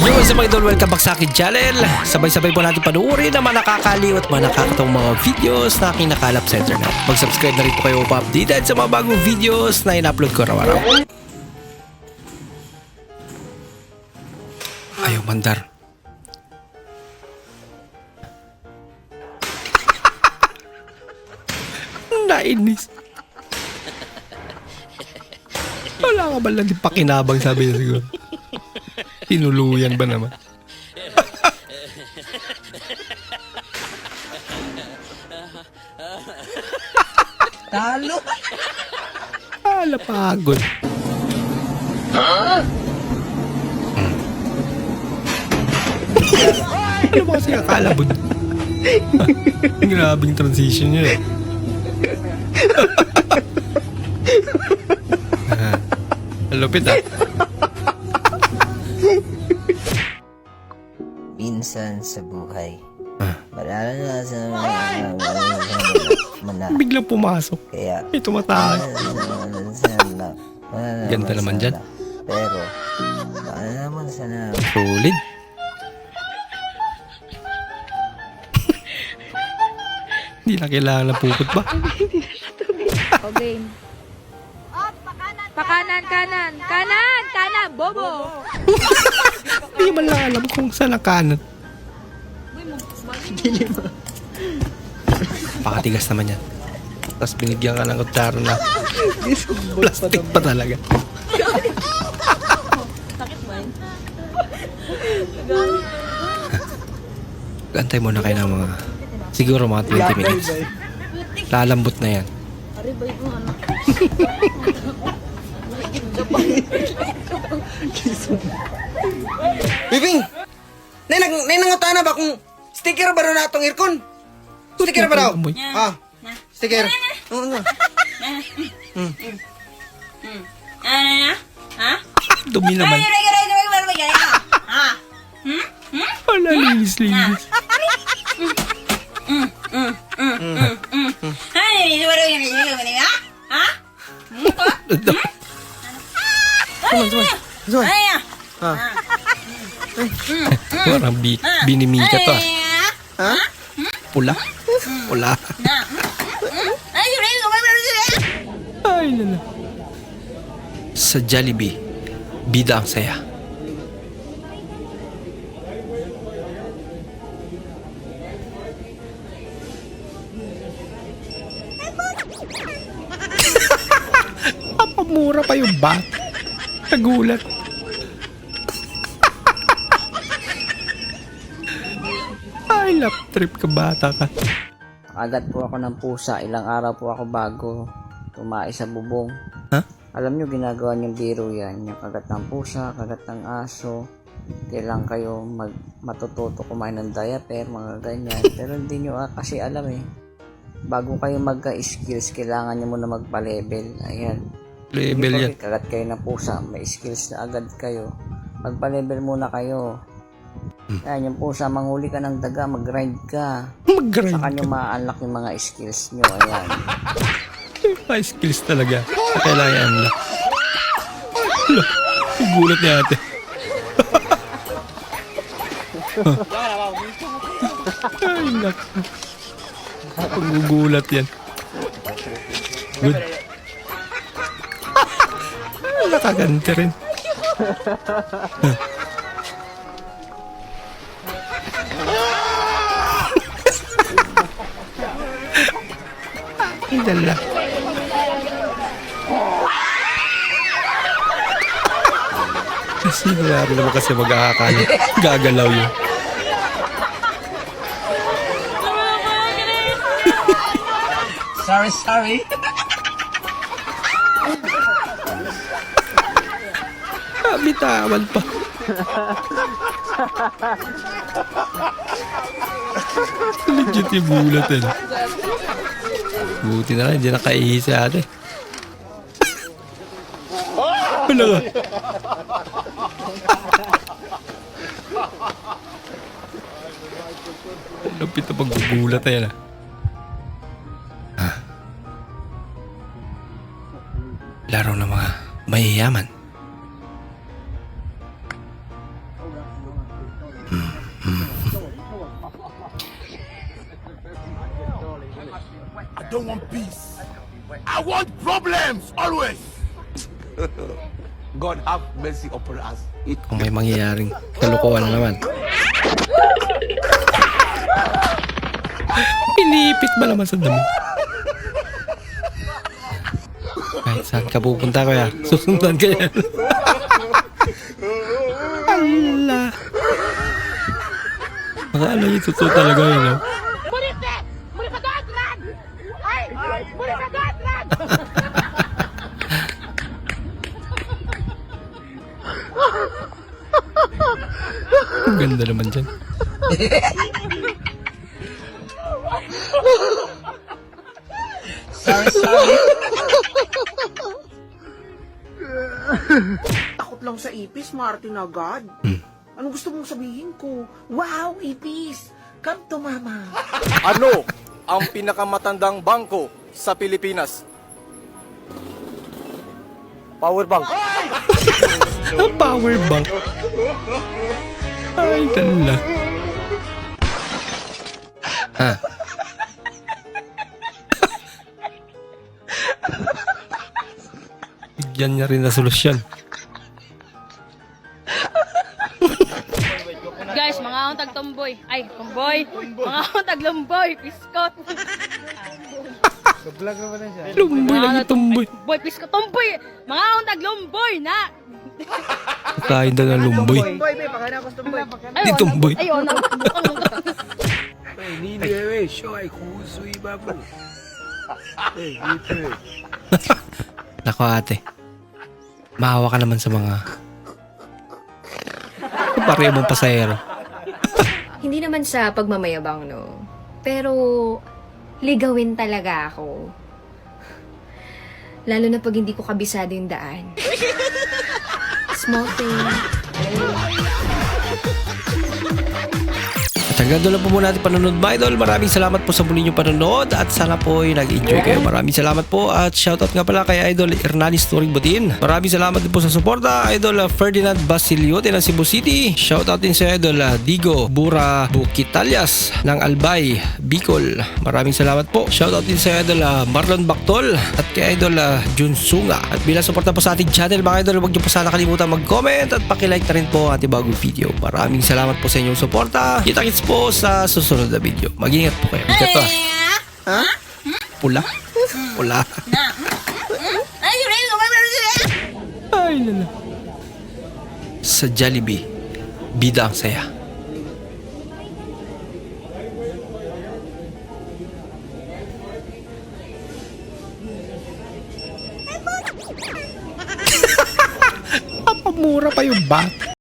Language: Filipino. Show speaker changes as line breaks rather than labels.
Yo, up mga idol? Welcome back sa akin channel. Sabay-sabay po natin panuorin ang mga nakakaliw at mga nakakatong mga videos na aking nakalap sa internet. Mag-subscribe na rin po kayo pa-updated sa mga bagong videos na in-upload ko araw-araw. Ayaw mandar. Nainis. Wala ka ba lang pakinabang sabi niya siguro. Tinuluyan ba naman?
Talo.
Ala pagod. Ha? ano ba kasi akala mo? Grabing transition yun eh. Ah, Lupit ah.
Minsan sa buhay. Mararanasan mo na
Biglang pumasok.
Kaya,
May
mararanasan na.
Ganda naman dyan.
Pero, paano naman sana
Solid. Hindi na kailangan ng pupot ba?
O game. Pakanan, kanan. Kanan, kanan, bobo.
Hindi man lang alam kung saan ang kanan. Pakatigas naman yan. Tapos binigyan ka ng kutsara na plastic pa talaga. Gantay muna kayo ng mga siguro mga 20 minutes. Lalambot na yan.
Bibing! Nay, nang, nay nanguta na ba kung sticker ba rin na itong aircon? Sticker ba daw? Ah, sticker. Oo nga.
Dumi naman. Wala, linis-linis. Parang bi binimika to ah.
Ha?
Pula. Pula. Ay, lala. Sa Jollibee, bida ang saya. Papamura pa yung bat. Nagulat. Trip ka bata ka.
Kagat po ako ng pusa. Ilang araw po ako bago tumae sa bubong.
Ha?
Alam nyo, ginagawa niyong biro yan. Yung kagat ng pusa, kagat ng aso. Kailangan kayo mag, matututo kumain ng diaper, mga ganyan. Pero hindi nyo ah, kasi alam eh. Bago kayo magka-skills, kailangan nyo muna magpa-level. Ayan.
Level yan.
Kagat kayo ng pusa, may skills na agad kayo. Magpa-level muna kayo. Ayan, yung pusa, manghuli ka ng daga, mag-grind ka.
Mag-grind
Saka nyo ma-unlock yung mga skills nyo. Ayan.
May skills talaga. Kailangan i-unlock. Ang gulat ni ate. Ay, naku. Paggugulat yan. Good. Nakaganti rin. Ay, dala. Nangyari naman kasi mag-aakala. Gagalaw yun.
Sorry, sorry.
Bitawan pa. Legit yung bulat eh. Buti na lang, hindi nakaihi si ate. Wala ka. Lapit na paggugulat na yan ah. Ah. Laro ng mga mayayaman.
Problems always. God have mercy upon us.
Kung may mangyayaring kalukuhan na naman. Pinipit ba naman sa dami? Kahit saan ka pupunta kuya, susundan ka yan. Ala. Akala niyo totoo talaga yun, no? Ganda naman dyan.
Takot lang sa ipis, Martin agad. Ano gusto mong sabihin ko? Wow, ipis! Come to mama.
Ano ang pinakamatandang bangko sa Pilipinas? Power bank.
Ay, dala. Ha? Bigyan niya rin na solusyon.
Guys, mga akong tagtomboy. Ay, tomboy. Mga akong taglumboy. Piskot.
Lumboy lagi tumboy.
Boy, piskot. Tomboy. Mga akong taglumboy na.
Kain daw ng lumboy.
Boy, boy, pakana ko sa boy.
Di tumboy.
Ayun, ang
Nako ate. Maawa ka naman sa mga pareho mong pasahero.
Hindi naman sa pagmamayabang, no? Pero, ligawin talaga ako. Lalo na pag hindi ko kabisado yung daan. Small thing.
Hanggang doon lang po muna natin panonood mga idol. Maraming salamat po sa muli niyong panonood at sana po ay nag-enjoy kayo. Maraming salamat po at shoutout nga pala kay Idol Hernanis Turing Butin. Maraming salamat din po sa suporta Idol Ferdinand Basilio ng Cebu City. Shoutout din sa Idol Digo Bura Bukitalias ng Albay, Bicol. Maraming salamat po. Shoutout din sa Idol Marlon Baktol at kay Idol Jun Sunga. At bilang suporta po sa ating channel mga idol, huwag niyo po sana kalimutan mag-comment at pakilike na rin po ang ating bagong video. Maraming salamat po sa inyong suporta. Kita-kits po sa susunod na video. Mag-ingat po kayo. Ito to. Ha? Pula? Pula. Ay, lala. Sa Jollibee, bida ang saya. Papamura pa yung bat.